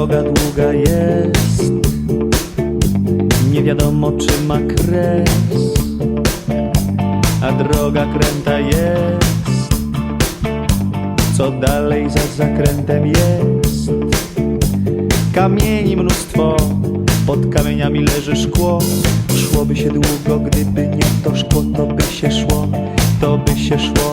Droga długa jest, nie wiadomo czy ma kres, a droga kręta jest. Co dalej za zakrętem jest? Kamieni mnóstwo, pod kamieniami leży szkło. Szłoby się długo, gdyby nie to szkło, to by się szło, to by się szło,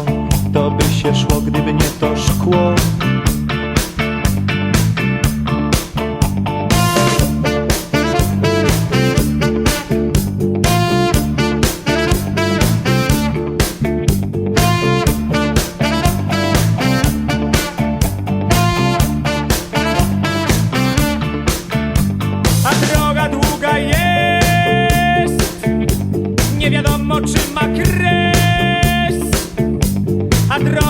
atrás.